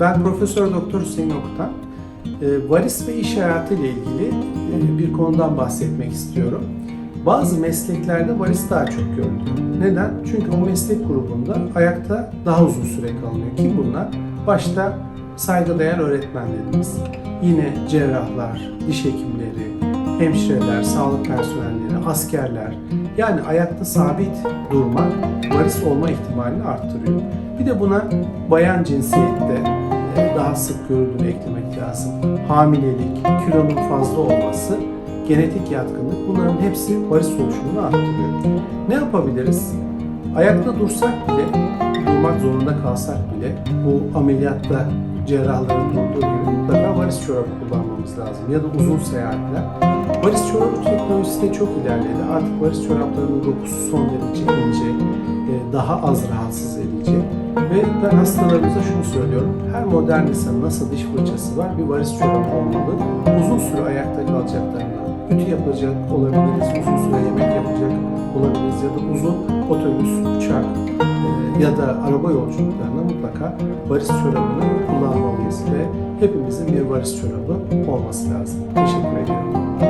Ben Profesör Doktor Hüseyin Okutan. Ee, Varis ve iş hayatı ile ilgili e, bir konudan bahsetmek istiyorum. Bazı mesleklerde varis daha çok görülüyor. Neden? Çünkü o meslek grubunda ayakta daha uzun süre kalınıyor. Kim bunlar? Başta saygıdeğer öğretmenlerimiz, yine cerrahlar, diş hekimleri, hemşireler, sağlık personelleri, askerler. Yani ayakta sabit durmak varis olma ihtimalini arttırıyor. Bir de buna bayan cinsiyette e, daha sık görüldüğünü eklemek lazım. Hamilelik, kilonun fazla olması, genetik yatkınlık bunların hepsi varis oluşumunu arttırıyor. Ne yapabiliriz? Ayakta dursak bile, durmak zorunda kalsak bile bu ameliyatta cerrahların durduğu gibi mutlaka varis çorabı kullanmamız lazım ya da uzun seyahatler. Varis çorabı teknolojisi de çok ilerledi. Artık varis çoraplarının dokusu son derece ince, e, daha az rahatsız edici. Ve ben hastalarımıza şunu söylüyorum. Her modern insanın nasıl diş fırçası var bir varis çorabı olmalı. Uzun süre ayakta kalacaklarında ütü yapacak olabiliriz, uzun süre yemek yapacak olabiliriz ya da uzun otobüs, ya da araba yolculuklarında mutlaka varis çorabını kullanmalıyız ve hepimizin bir varis çorabı olması lazım. Teşekkür ediyorum.